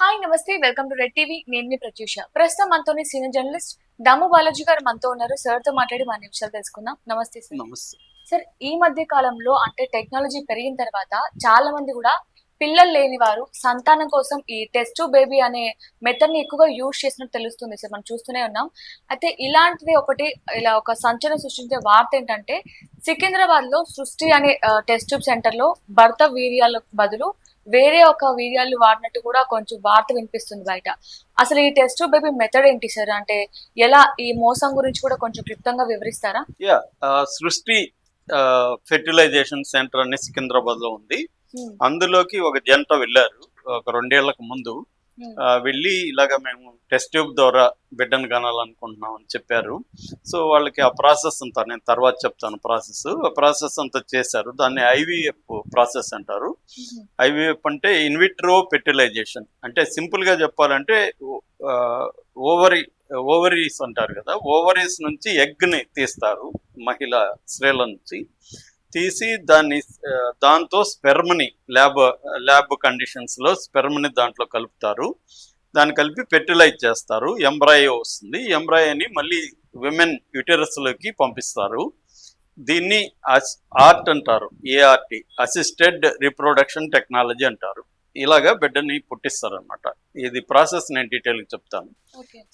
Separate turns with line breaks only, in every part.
Hi నమస్తే welcome to red TV. నేను మీ ప్రత్యూష. ప్రస్తుతం మనతోని సీనియర్ జర్నలిస్ట్ దమ్ము బాలాజీ గారు మనతో ఉన్నారు. సార్తో మాట్లాడి మన విషయాలు తెలుసుకుందాం. నమస్తే సార్.
నమస్తే.
సార్ ఈ మధ్య కాలంలో అంటే టెక్నాలజీ పెరిగిన తర్వాత చాలా మంది కూడా పిల్లలు లేని వారు సంతానం కోసం ఈ టెస్ట్ బేబీ అనే మెథడ్ని ఎక్కువగా యూజ్ చేసినట్టు తెలుస్తుంది సార్. మనం చూస్తూనే ఉన్నాం. అయితే ఇలాంటిది ఒకటి ఇలా ఒక సంచలనం సృష్టించే వార్త ఏంటంటే సికింద్రాబాద్లో సృష్టి అనే టెస్ట్ ట్యూబ్ సెంటర్లో భర్త వీర్యాలకు బదులు వేరే ఒక వీర్యాలు వాడినట్టు కూడా కొంచెం వార్త వినిపిస్తుంది బయట. అసలు ఈ టెస్ట్ బేబీ మెథడ్ ఏంటి సార్ అంటే ఎలా ఈ మోసం గురించి కూడా కొంచెం క్లుప్తంగా వివరిస్తారా?
యా సృష్టి ఫెర్టిలైజేషన్ సెంటర్ అని సికింద్రాబాద్లో ఉంది.
Hmm.
అందులోకి ఒక జంట వెళ్ళారు. ఒక రెండేళ్ళకు ముందు వెళ్ళి ఇలాగ మేము టెస్ట్ ట్యూబ్ ద్వారా బిడ్డను కనాలనుకుంటున్నాం అని చెప్పారు. సో వాళ్ళకి ఆ ప్రాసెస్ అంతా నేను తర్వాత చెప్తాను ప్రాసెస్ ఆ ప్రాసెస్ అంతా చేశారు. దాన్ని ఐవీఎఫ్ ప్రాసెస్ అంటారు. ఐవీఎఫ్ అంటే ఇన్విట్రో ఫెర్టిలైజేషన్ అంటే సింపుల్గా చెప్పాలంటే ఓవరీ ఓవరీస్ అంటారు కదా ఓవరీస్ నుంచి ఎగ్ని తీస్తారు మహిళ స్త్రీల నుంచి. తీసి దాన్ని దాంతో స్పెర్మ్ని ల్యాబ్ ల్యాబ్ కండిషన్స్లో స్పెర్మ్ని దాంట్లో కలుపుతారు. దాన్ని కలిపి ఫెర్టిలైజ్ చేస్తారు. ఎంబ్రాయో వస్తుంది. ఎంబ్రాయోని మళ్ళీ విమెన్లోకి పంపిస్తారు. దీన్ని ఆర్ట్ అంటారు. ఏఆర్టీ అసిస్టెడ్ రిప్రొడక్షన్ టెక్నాలజీ అంటారు. ఇలాగా బిడ్డని పుట్టిస్తారనమాట ఇది ప్రాసెస్ నేను డీటెయిల్గా చెప్తాను.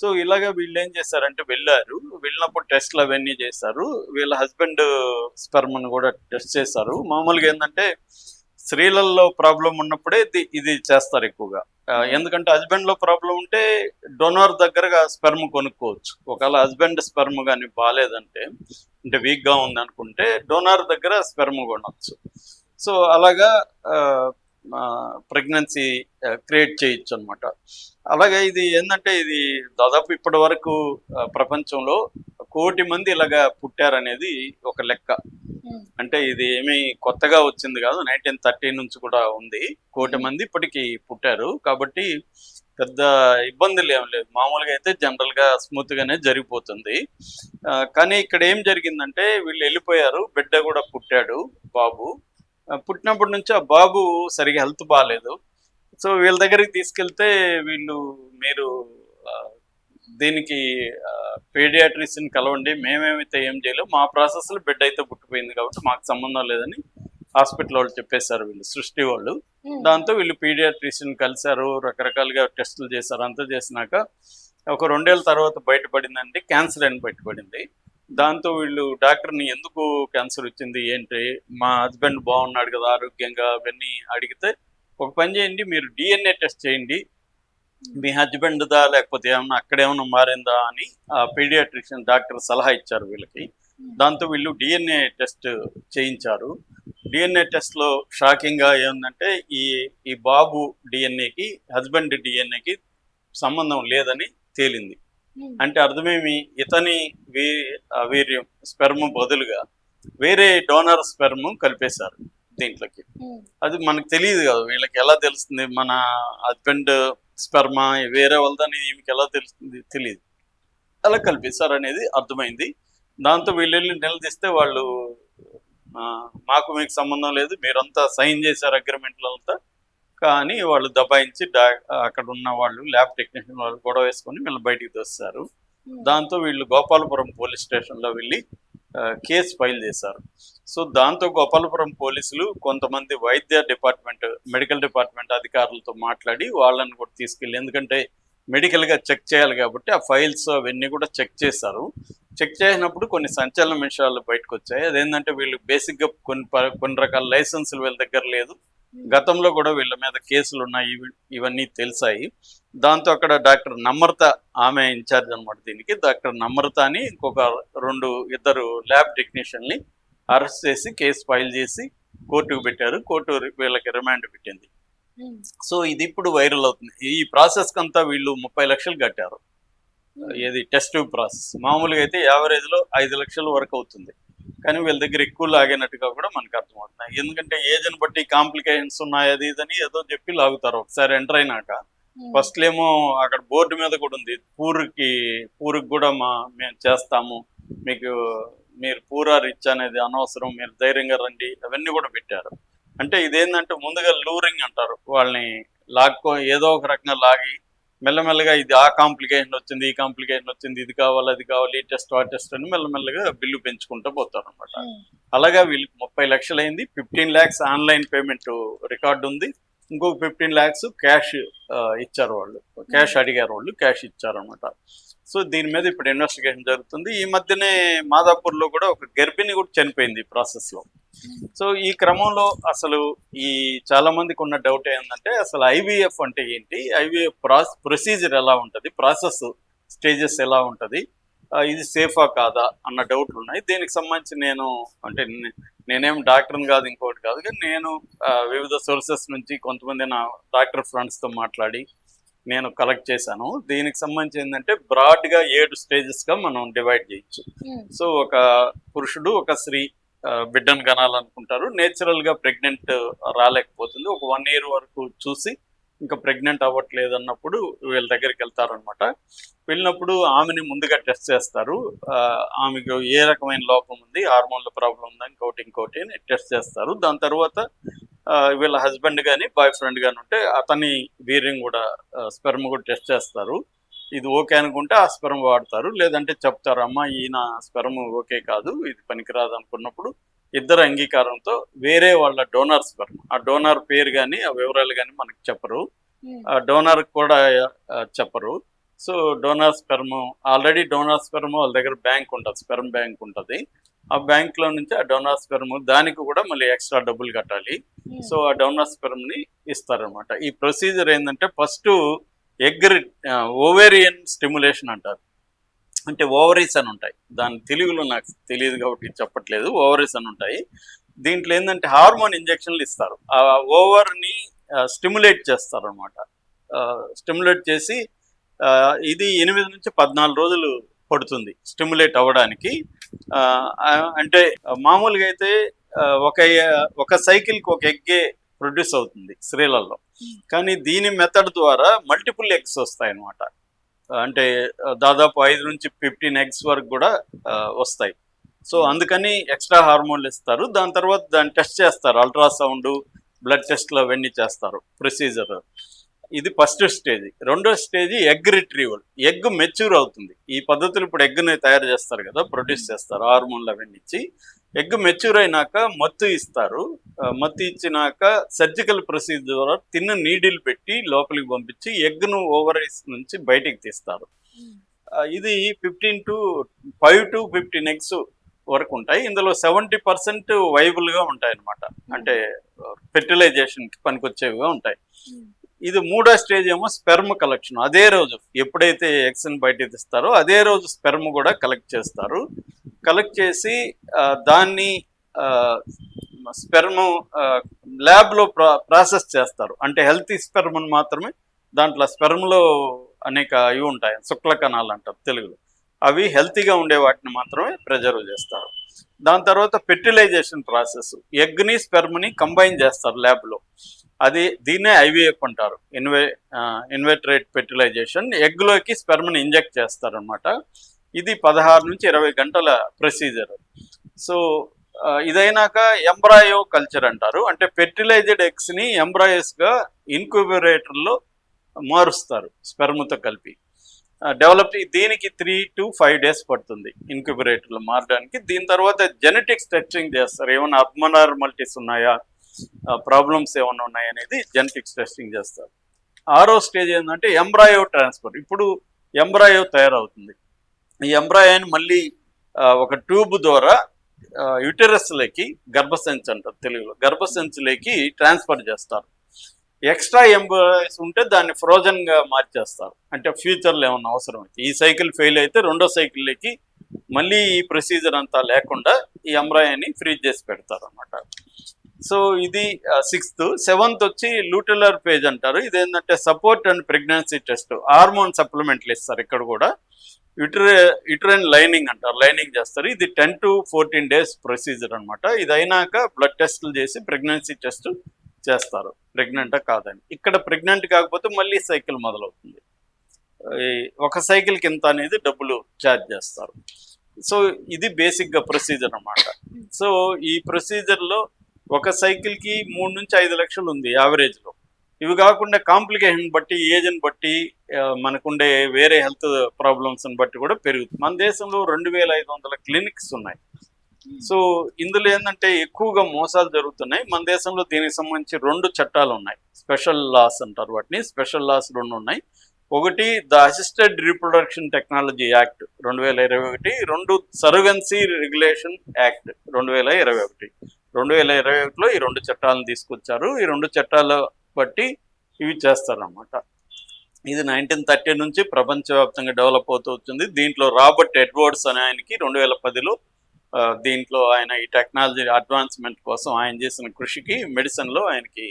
సో ఇలాగా వీళ్ళు ఏం చేశారంటే వెళ్ళారు. వెళ్ళినప్పుడు టెస్ట్లు అవన్నీ చేశారు. వీళ్ళ హస్బెండ్ స్పెర్మ్ను కూడా టెస్ట్ చేశారు. మామూలుగా ఏంటంటే స్త్రీలలో ప్రాబ్లం ఉన్నప్పుడే ఇది ఇది చేస్తారు ఎక్కువగా. ఎందుకంటే హస్బెండ్లో ప్రాబ్లం ఉంటే డొనార్ దగ్గరగా స్పెర్మ్ కొనుక్కోవచ్చు. ఒకవేళ హస్బెండ్ స్పెర్మ్ కానీ బాగాలేదంటే అంటే వీక్గా ఉంది అనుకుంటే డొనార్ దగ్గర స్పెర్మ్ కొనవచ్చు సో అలాగా ప్రెగ్నెన్సీ క్రియేట్ చేయొచ్చు అనమాట అలాగే ఇది ఏంటంటే ఇది దాదాపు ఇప్పటి వరకు ప్రపంచంలో కోటి మంది ఇలాగా పుట్టారనేది ఒక లెక్క. అంటే ఇది ఏమీ కొత్తగా వచ్చింది కాదు నైన్టీన్ థర్టీ నుంచి కూడా ఉంది. కోటి మంది ఇప్పటికి పుట్టారు. కాబట్టి పెద్ద ఇబ్బందులు ఏం లేదు మామూలుగా అయితే జనరల్గా స్మూత్ గానే జరిగిపోతుంది కానీ ఇక్కడ ఏం జరిగిందంటే వీళ్ళు వెళ్ళిపోయారు. బిడ్డ కూడా పుట్టాడు బాబు. పుట్టినప్పటి నుంచి ఆ బాబు సరిగా హెల్త్ బాగాలేదు సో వీళ్ళ దగ్గరికి తీసుకెళ్తే వీళ్ళు మీరు దీనికి పీడియాట్రిసిన్ కలవండి. మేమేమైతే ఏం చేయలేము. మా ప్రాసెస్లో బిడ్డ అయితే పుట్టిపోయింది కాబట్టి మాకు సంబంధం లేదని హాస్పిటల్ వాళ్ళు చెప్పేశారు వీళ్ళు సృష్టి వాళ్ళు. దాంతో వీళ్ళు పీడియాట్రిషియన్ కలిశారు. రకరకాలుగా టెస్టులు చేశారు. అంతా చేసినాక ఒక రెండేళ్ళ తర్వాత బయటపడిందంటే క్యాన్సర్ అని బయటపడింది. దాంతో వీళ్ళు డాక్టర్ని ఎందుకు క్యాన్సర్ వచ్చింది ఏంటి? మా హస్బెండ్ బాగున్నాడు కదా ఆరోగ్యంగా అవన్నీ అడిగితే ఒక పని చేయండి మీరు డిఎన్ఏ టెస్ట్ చేయండి. మీ హస్బెండ్ దా లేకపోతే ఏమన్నా అక్కడేమన్నా మారిందా అని ఆ పీడియాట్రిషియన్ డాక్టర్ సలహా ఇచ్చారు వీళ్ళకి. దాంతో వీళ్ళు డిఎన్ఏ టెస్ట్ చేయించారు. డిఎన్ఏ టెస్ట్లో షాకింగ్గా ఏముందంటే ఈ ఈ బాబు డిఎన్ఏకి హస్బెండ్ డిఎన్ఏకి సంబంధం లేదని తేలింది. అంటే అర్థమేమి? ఇతని వీ వీర్యం స్పెర్మ్ బదులుగా వేరే డోనర్ స్పెర్మ్ కలిపేశారు దీంట్లోకి. అది మనకు తెలియదు కదా వీళ్ళకి ఎలా తెలుస్తుంది? మన హస్బెండ్ స్పెర్మ వేరే వాళ్ళదని ఈమెకి ఎలా తెలుస్తుంది? తెలియదు. అలా కలిపేశారు అనేది అర్థమైంది. దాంతో వీళ్ళు వెళ్ళి నిలదీస్తే వాళ్ళు మాకు మీకు సంబంధం లేదు మీరంతా సైన్ చేశారు అగ్రిమెంట్లంతా. కానీ వాళ్ళు దబాయించి డా అక్కడ ఉన్న వాళ్ళు ల్యాబ్ టెక్నీషియన్ వాళ్ళు గొడవ వేసుకొని వీళ్ళు బయటికి తెస్తారు దాంతో వీళ్ళు గోపాలపురం పోలీస్ స్టేషన్లో వెళ్ళి కేసు ఫైల్ చేశారు. సో దాంతో గోపాలపురం పోలీసులు కొంతమంది వైద్య డిపార్ట్మెంట్ మెడికల్ డిపార్ట్మెంట్ అధికారులతో మాట్లాడి వాళ్ళని కూడా తీసుకెళ్ళి ఎందుకంటే మెడికల్గా చెక్ చేయాలి కాబట్టి ఆ ఫైల్స్ అవన్నీ కూడా చెక్ చేశారు. చెక్ చేసినప్పుడు కొన్ని సంచలన విషయాలు బయటకు వచ్చాయి అదేంటంటే వీళ్ళు బేసిక్గా కొన్ని కొన్ని రకాల లైసెన్సులు వీళ్ళ దగ్గర లేదు. గతంలో కూడా వీళ్ళ మీద కేసులు ఉన్నాయి ఇవి- ఇవన్నీ తెలిసాయి. దాంతో అక్కడ డాక్టర్ నమ్రత ఆమె ఇన్ఛార్జ్ అనమాట దీనికి. డాక్టర్ నమ్రత అని ఇంకొక రెండు ఇద్దరు ల్యాబ్ టెక్నీషియన్ని అరెస్ట్ చేసి కేసు ఫైల్ చేసి కోర్టుకు పెట్టారు. కోర్టు వీళ్ళకి రిమాండ్ పెట్టింది. సో ఇది ఇప్పుడు వైరల్ అవుతుంది. ఈ ప్రాసెస్ కంతా వీళ్ళు ముప్పై లక్షలు కట్టారు. ఏది? Test process. మామూలుగా అయితే యావరేజ్లో ఐదు లక్షల వరకు అవుతుంది. కానీ వీళ్ళ దగ్గర ఎక్కువ లాగినట్టుగా కూడా మనకు అర్థమవుతుంది ఎందుకంటే ఏజ్ని బట్టి కాంప్లికేషన్స్ ఉన్నాయి అది ఇదని ఏదో చెప్పి లాగుతారు. ఒకసారి ఎంటర్ అయినాక. ఫస్ట్ ఏమో అక్కడ బోర్డు మీద కూడా ఉంది. పూర్కి పూర్కి కూడా మా మేము చేస్తాము. మీకు మీరు పూరా రిచ్ అనేది అనవసరం మీరు ధైర్యంగా రండి అవన్నీ కూడా పెట్టారు. అంటే ఇదేంటంటే ముందుగా లూరింగ్ అంటారు. వాళ్ళని లాక్కో ఏదో ఒక రకంగా లాగి మెల్లమెల్లగా ఇది ఆ కాంప్లికేషన్ వచ్చింది ఈ కాంప్లికేషన్ వచ్చింది ఇది కావాలి అది కావాలి ఈ టెస్ట్ ఆ టెస్ట్ అని మెల్లమెల్లగా బిల్లు పెంచుకుంటూ పోతారు అనమాట
ఉమ్,
అలాగా వీళ్ళకి ముప్పై లక్షలు అయింది fifteen lakhs online payment record ఉంది. ఇంకొక ఫిఫ్టీన్ ల్యాక్స్ క్యాష్ ఇచ్చారు వాళ్ళు. క్యాష్ అడిగారు వాళ్ళు క్యాష్ ఇచ్చారు అనమాట సో దీని మీద ఇప్పుడు ఇన్వెస్టిగేషన్ జరుగుతుంది. ఈ మధ్యనే మాదాపూర్లో కూడా ఒక గర్భిణి కూడా చనిపోయింది ఈ ప్రాసెస్లో సో ఈ క్రమంలో అసలు ఈ చాలా మందికి ఉన్న డౌట్ ఏంటంటే అసలు ఐవీఎఫ్ అంటే ఏంటి? ఐవీఎఫ్ ప్రాస్ ప్రొసీజర్ ఎలా ఉంటుంది? ప్రాసెస్ స్టేజెస్ ఎలా ఉంటుంది? ఇది సేఫా కాదా? అన్న డౌట్లు ఉన్నాయి. దీనికి సంబంధించి నేను అంటే నేనేం డాక్టర్ని కాదు ఇంకోటి కాదు కానీ నేను వివిధ సోర్సెస్ నుంచి కొంతమంది నా డాక్టర్ ఫ్రెండ్స్తో మాట్లాడి నేను కలెక్ట్ చేశాను. దీనికి సంబంధించి ఏంటంటే బ్రాడ్గా ఏడు స్టేజెస్గా మనం డివైడ్ చేయొచ్చు.
ఉమ్,
సో ఒక పురుషుడు ఒక స్త్రీ బిడ్డను కనాలనుకుంటారు. నేచురల్గా ప్రెగ్నెంట్ రాలేకపోతుంది. ఒక వన్ ఇయర్ వరకు చూసి ఇంకా ప్రెగ్నెంట్ అవ్వట్లేదు అన్నప్పుడు వీళ్ళ దగ్గరికి వెళ్తారనమాట వెళ్ళినప్పుడు ఆమెని ముందుగా టెస్ట్ చేస్తారు. ఆమెకు ఏ రకమైన లోపం ఉంది? హార్మోన్ల ప్రాబ్లం ఉందా? ఇంకోటి ఇంకోటి అని టెస్ట్ చేస్తారు. దాని తర్వాత వీళ్ళ హస్బెండ్ కానీ బాయ్ ఫ్రెండ్ కానీ ఉంటే అతని వీర్యం కూడా స్పెర్మ్ కూడా టెస్ట్ చేస్తారు. ఇది ఓకే అనుకుంటే ఆ స్పెర్మ్ వాడతారు. లేదంటే చెప్తారు అమ్మ ఈయన స్పెర్మ్ ఓకే కాదు ఇది పనికిరాదు అనుకున్నప్పుడు ఇద్దరు అంగీకారంతో వేరే వాళ్ళ డోనర్ స్పెర్మ్ ఆ డోనర్ పేరు కానీ ఆ వివరాలు కానీ మనకి చెప్పరు.
ఉమ్,
ఆ డోనర్ కూడా చెప్పరు. So donor sperm already donor sperm వాళ్ళ దగ్గర బ్యాంక్ ఉంటుంది స్పెర్మ్ బ్యాంక్ ఉంటుంది. ఆ బ్యాంక్లో నుంచి ఆ డోనర్ స్పెర్మ్ దానికి కూడా మళ్ళీ ఎక్స్ట్రా డబ్బులు కట్టాలి.
ఉమ్,
సో ఆ డోనర్ స్పెర్మ్ని ఇస్తారనమాట ఈ ప్రొసీజర్ ఏంటంటే ఫస్ట్ ఎగ్ ఓవేరియన్ స్టిమ్యులేషన్ అంటారు. అంటే ఓవరీస్ అని ఉంటాయి. దాని తెలుగులో నాకు తెలియదు కాబట్టి చెప్పట్లేదు. ఓవరీస్ అని ఉంటాయి. దీంట్లో ఏంటంటే హార్మోన్ ఇంజెక్షన్లు ఇస్తారు. ఆ ఓవర్ని స్టిమ్యులేట్ చేస్తారు అనమాట స్టిమ్యులేట్ చేసి ఇది ఎనిమిది నుంచి పద్నాలుగు రోజులు పడుతుంది. స్టిమ్యులేట్ అవ్వడానికి. అంటే మామూలుగా అయితే ఒక ఒక సైకిల్కి ఒక ఎగ్గే ప్రొడ్యూస్ అవుతుంది స్త్రీలలో. కానీ దీని మెథడ్ ద్వారా మల్టిపుల్ ఎగ్స్ వస్తాయి అన్నమాట అంటే దాదాపు ఐదు నుంచి ఫిఫ్టీన్ ఎగ్స్ వరకు కూడా వస్తాయి. సో అందుకని ఎక్స్ట్రా హార్మోన్లు ఇస్తారు. దాని తర్వాత దాన్ని టెస్ట్ చేస్తారు. అల్ట్రాసౌండ్ బ్లడ్ టెస్ట్లు అవన్నీ చేస్తారు. ప్రొసీజర్. ఇది ఫస్ట్ స్టేజ్. రెండో stage egg retrieval. Egg mature అవుతుంది. ఈ పద్ధతులు ఇప్పుడు ఎగ్ని తయారు చేస్తారు కదా ప్రొడ్యూస్ చేస్తారు హార్మోన్లు అవన్నీ ఇచ్చి. ఎగ్ మెచ్యూర్ అయినాక మత్తు ఇస్తారు. మత్తు ఇచ్చినాక సర్జికల్ ప్రొసీజర్ ద్వారా తిన్న నీడిల్ పెట్టి లోపలికి పంపించి ఎగ్ను ఓవరైస్ నుంచి బయటికి తీస్తారు. ఇది fifteen to five to fifteen eggs వరకు ఉంటాయి. ఇందులో సెవెంటీ పర్సెంట్ వైబుల్గా ఉంటాయి అన్నమాట అంటే ఫెర్టిలైజేషన్కి పనికొచ్చేవిగా ఉంటాయి. ఇది మూడో స్టేజ్ ఏమో స్పెర్మ్ కలెక్షన్. అదే రోజు ఎప్పుడైతే ఎగ్స్ని బయట తీస్తారో అదే రోజు స్పెర్మ్ కూడా కలెక్ట్ చేస్తారు. కలెక్ట్ చేసి ఆ, దాన్ని స్పెర్మ్ ల్యాబ్లో ప్రా ప్రాసెస్ చేస్తారు. అంటే హెల్తీ స్పెర్మ్ని మాత్రమే దాంట్లో స్పెర్మ్లో అనేక ఇవి ఉంటాయి. శుక్ల కణాలు అంటారు తెలుగులో. అవి హెల్తీగా ఉండే వాటిని మాత్రమే ప్రిజర్వ్ చేస్తారు. దాని తర్వాత ఫెర్టిలైజేషన్ ప్రాసెస్. ఎగ్ని స్పెర్మ్ని కంబైన్ చేస్తారు ల్యాబ్లో అది దీన్నే ఐవీఎఫ్ అంటారు. ఇన్వే ఇన్వెట్రేట్ ఫెర్టిలైజేషన్. ఎగ్లోకి స్పెర్మ్ని ఇంజెక్ట్ చేస్తారనమాట ఇది పదహారు నుంచి ఇరవై గంటల ప్రొసీజర్. సో ఇదైనాక ఎంబ్రాయో కల్చర్ అంటారు. అంటే ఫెర్టిలైజ్డ్ ఎగ్స్ని ఎంబ్రాయస్గా ఇన్క్యూబరేటర్లో మారుస్తారు స్పెర్మ్తో కలిపి. డెవలప్ దీనికి త్రీ టు ఫైవ్ డేస్ పడుతుంది ఇన్క్యుబరేటర్లో మారడానికి. దీని తర్వాత జెనెటిక్స్ టెస్టింగ్ చేస్తారు. ఏమైనా అబ్మనార్మాలిటీస్ ఉన్నాయా? ప్రాబ్లమ్స్ ఏమైనా ఉన్నాయా అనేది జెనెటిక్స్ టెస్టింగ్ చేస్తారు. ఆరో స్టేజ్ ఏంటంటే ఎంబ్రాయో ట్రాన్స్ఫర్ ఇప్పుడు ఎంబ్రాయో తయారవుతుంది. ఈ ఎంబ్రాయోని మళ్ళీ ఒక ట్యూబ్ ద్వారా యుటెరస్లోకి గర్భసంచి అంటారు తెలుగులో. గర్భసంచిలోకి ట్రాన్స్ఫర్ చేస్తారు. ఎక్స్ట్రా ఎంబ్రాయిస్ ఉంటే దాన్ని ఫ్రోజన్గా మార్చేస్తారు. అంటే ఫ్యూచర్లో ఏమన్నా అవసరం అయితే. ఈ సైకిల్ ఫెయిల్ అయితే రెండో సైకిల్లోకి మళ్ళీ ఈ ప్రొసీజర్ అంతా లేకుండా ఈ ఎంబ్రాయిని ఫ్రీజ్ చేసి పెడతారు అనమాట సో ఇది సిక్స్త్ సెవెంత్ వచ్చి లూటెలర్ పేజ్ అంటారు. ఇదేంటంటే support and pregnancy test hormone సప్లిమెంట్లు ఇస్తారు ఇక్కడ కూడా. యుటరే యుటరైన్ లైనింగ్ అంటారు. లైనింగ్ చేస్తారు. ఇది ten to fourteen days procedure అనమాట ఇది అయినాక బ్లడ్ టెస్టులు చేసి ప్రెగ్నెన్సీ టెస్ట్ చేస్తారు. ప్రెగ్నెంటా కాదని. ఇక్కడ ప్రెగ్నెంట్ కాకపోతే మళ్ళీ సైకిల్ మొదలవుతుంది. ఒక సైకిల్ ఇంత అనేది డబ్బులు ఛార్జ్ చేస్తారు. సో ఇది బేసిక్గా ప్రొసీజర్ అన్నమాట. సో ఈ ప్రొసీజర్లో ఒక సైకిల్కి మూడు నుంచి ఐదు లక్షలు ఉంది యావరేజ్లో ఇవి కాకుండా కాంప్లికేషన్ బట్టి ఏజ్ని బట్టి మనకుండే వేరే హెల్త్ ప్రాబ్లమ్స్ని బట్టి కూడా పెరుగుతుంది. మన దేశంలో రెండు వేల ఐదు వందల క్లినిక్స్ ఉన్నాయి. సో ఇందులో ఏంటంటే ఎక్కువగా మోసాలు జరుగుతున్నాయి. మన దేశంలో దీనికి సంబంధించి రెండు చట్టాలు ఉన్నాయి. స్పెషల్ లాస్ అంటారు వాటిని. స్పెషల్ లాస్ రెండు ఉన్నాయి. ఒకటి the assisted reproduction technology act రెండు వేల ఇరవై ఒకటి రెండు సర్వెన్సీ రెగ్యులేషన్ యాక్ట్ రెండు వేల ఇరవై ఒకటి. రెండు వేల ఇరవై ఒకటిలో ఈ రెండు చట్టాలను తీసుకొచ్చారు. ఈ రెండు చట్టాల బట్టి ఇవి చేస్తారన్నమాట. ఇది నైన్టీన్ థర్టీ నుంచి ప్రపంచవ్యాప్తంగా డెవలప్ అవుతూ వచ్చింది. దీంట్లో రాబర్ట్ ఎడ్వర్డ్స్ అనే ఆయనకి రెండు వేల పదిలో దీంట్లో ఆయన ఈ టెక్నాలజీ అడ్వాన్స్మెంట్ కోసం ఆయన చేసిన కృషికి మెడిసిన్లో ఆయనకి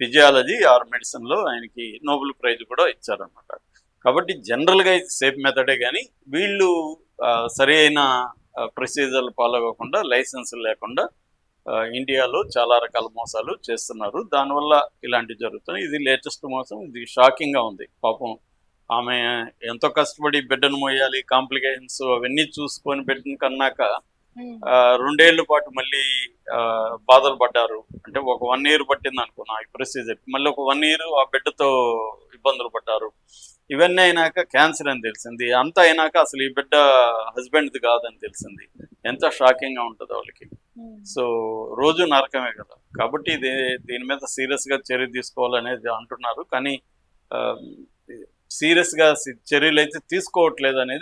ఫిజియాలజీ ఆర్ మెడిసిన్లో ఆయనకి నోబెల్ ప్రైజ్ కూడా ఇచ్చారనమాట కాబట్టి జనరల్గా ఇది సేఫ్ మెథడే కానీ వీళ్ళు సరి అయిన ప్రొసీజర్లు ఫాలో అవ్వకుండా లైసెన్స్ లేకుండా ఇండియాలో చాలా రకాల మోసాలు చేస్తున్నారు. దానివల్ల ఇలాంటివి జరుగుతున్నాయి. ఇది లేటెస్ట్ మోసం. ఇది షాకింగ్గా ఉంది. పాపం ఆమె ఎంతో కష్టపడి బిడ్డను మోయాలి కాంప్లికేషన్స్ అవన్నీ చూసుకొని బిడ్డను కన్నాక రెండేళ్ళ పాటు మళ్ళీ ఆ, బాధలు పడ్డారు. అంటే ఒక వన్ ఇయర్ పట్టింది అనుకున్నా ఈ ప్రొసీజర్ మళ్ళీ ఒక వన్ ఇయర్ ఆ బిడ్డతో ఇబ్బందులు పడ్డారు. ఇవన్నీ అయినాక క్యాన్సర్ అని తెలిసింది. అంతా అయినాక అసలు ఈ బిడ్డ హస్బెండ్ది కాదని తెలిసింది. ఎంత షాకింగ్గా ఉంటుంది వాళ్ళకి. సో రోజు నరకమే కదా. కాబట్టి ఇది దీని మీద సీరియస్గా చర్య తీసుకోవాలనేది అంటున్నారు. కానీ సీరియస్గా చర్యలు అయితే తీసుకోవట్లేదు అనేది